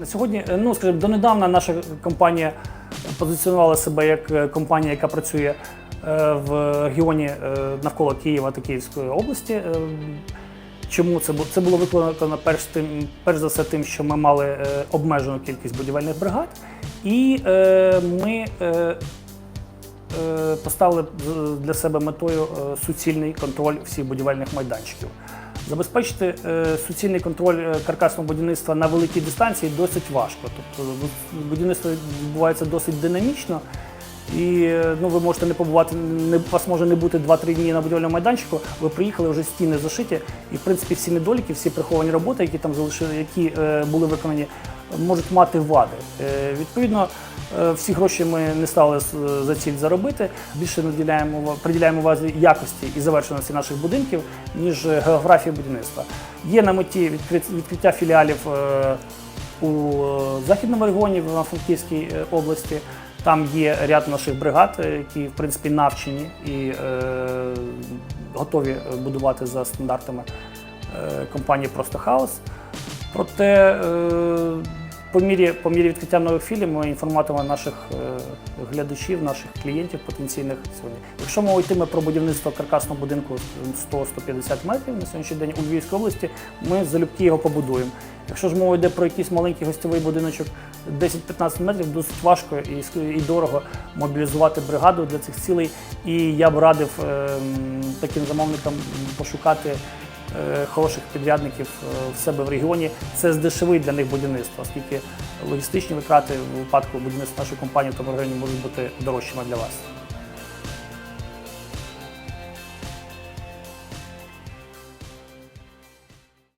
На сьогодні, е, ну скажімо, донедавна наша компанія позиціонувала себе як е, компанія, яка працює е, в регіоні навколо Києва та Київської області. Чому це було? Це було виконано перш, тим, перш за все тим, що ми мали обмежену кількість будівельних бригад, і ми поставили для себе метою суцільний контроль всіх будівельних майданчиків. Забезпечити е, суцільний контроль е, каркасного будівництва на великій дистанції досить важко. Тобто будівництво відбувається досить динамічно. І е, ну, ви можете не побувати, не, вас може не бути 2-3 дні на будівельному майданчику, ви приїхали, вже стіни зашиті, і в принципі всі недоліки, всі приховані роботи, які там залишили, які е, були виконані, можуть мати вади. Е, відповідно, е, всі гроші ми не стали за ціль заробити. Більше наділяємо приділяємо увазі якості і завершеності наших будинків, ніж е, географії будівництва. Є на меті відкрит- відкриття філіалів у західному регіоні в Франківській області. Там є ряд наших бригад, які в принципі навчені і е, готові будувати за стандартами компанії Просто Хаус. Проте е, по мірі, по мірі відкриття нових філій ми інформуватимемо наших е, глядачів, наших клієнтів потенційних сьогодні. Якщо мова йтиме про будівництво каркасного будинку 100-150 метрів на сьогоднішній день у Львівській області, ми залюбки його побудуємо. Якщо ж мова йде про якийсь маленький гостьовий будиночок 10-15 метрів, досить важко і, і дорого мобілізувати бригаду для цих цілей. І я б радив ем, таким замовникам пошукати хороших підрядників е, в себе в регіоні. Це здешевить для них будівництво, оскільки логістичні витрати в випадку будівництва нашої компанії в тому регіоні можуть бути дорожчими для вас.